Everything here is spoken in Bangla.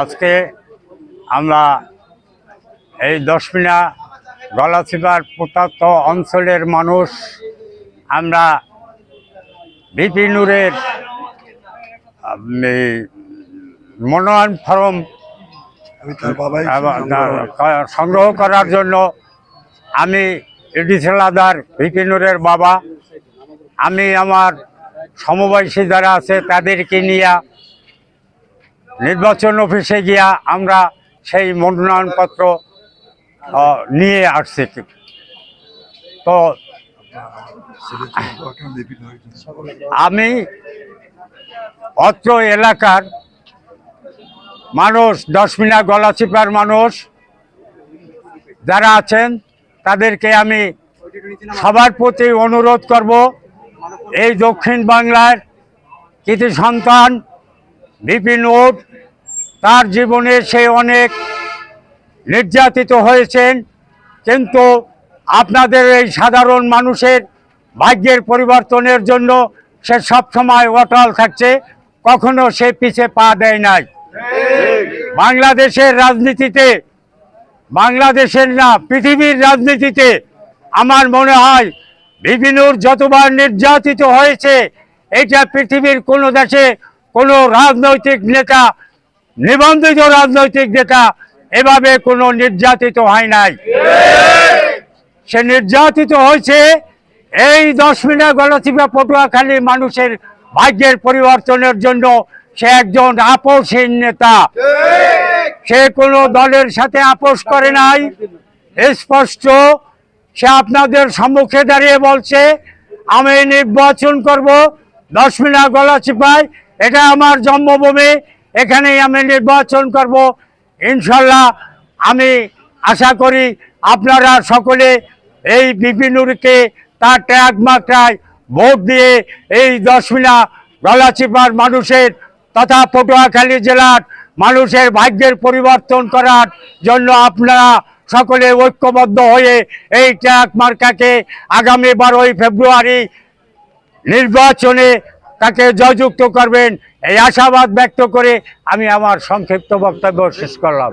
আজকে আমরা এই দশমিনা গলাচিপার প্রত্যন্ত অঞ্চলের মানুষ আমরা বিপিনুরের মনোনয়ন ফর্ম সংগ্রহ করার জন্য আমি এডিসেল আদার বিপিনুরের বাবা। আমি আমার সমবয়সী যারা আছে তাদেরকে নিয়ে নির্বাচন অফিসে গিয়া আমরা সেই মনোনয়নপত্র নিয়ে আসছি। তো আমি অত্র এলাকার মানুষ, দশমিনা গলাচিপার মানুষ যারা আছেন, তাদেরকে আমি সবার প্রতি অনুরোধ করব, এই দক্ষিণ বাংলার কৃতি সন্তান, বিপিন উড তার জীবনে সে অনেক নির্যাতিত হয়েছেন, কিন্তু আপনাদের এই সাধারণ মানুষের ভাগ্যের পরিবর্তনের জন্য সে সবসময় অটল থাকছে, কখনো সে পিছে পা দেয় নাই। বাংলাদেশের রাজনীতিতে, বাংলাদেশের না, পৃথিবীর রাজনীতিতে আমার মনে হয় বিভিন্নর যতবার নির্যাতিত হয়েছে, এটা পৃথিবীর কোনো দেশে কোনো রাজনৈতিক নেতা নিবন্ধিত রাজনৈতিক নেতা এভাবে কোনো নির্যাতিত হয় নাই। সে নির্যাতিত হয়েছে এই দশ মিনিট গলচিপা পটুয়াখালী মানুষের ভাগ্যের পরিবর্তনের জন্য সে একজন আপোষহীন নেতা। সে কোনো দলের সাথে আপোষ করে নাই। স্পষ্ট, সে আপনাদের সম্মুখে দাঁড়িয়ে বলছে, আমি নির্বাচন করব, দশ মিনিট গলা এটা আমার জন্মভূমি এখানেই আমি নির্বাচন করব। ইনশাল্লাহ আমি আশা করি আপনারা সকলে এই বিপিনুরকে তার ট্যাগ মাত্রায় ভোট দিয়ে এই দশমিনা গলাচিপার মানুষের তথা পটুয়াখালী জেলার মানুষের ভাগ্যের পরিবর্তন করার জন্য আপনারা সকলে ঐক্যবদ্ধ হয়ে এই ট্যাগ মার্কাকে আগামী বারোই ফেব্রুয়ারি নির্বাচনে তাকে জয়যুক্ত করবেন। এই আশাবাদ ব্যক্ত করে আমি আমার সংক্ষিপ্ত বক্তব্য শেষ করলাম।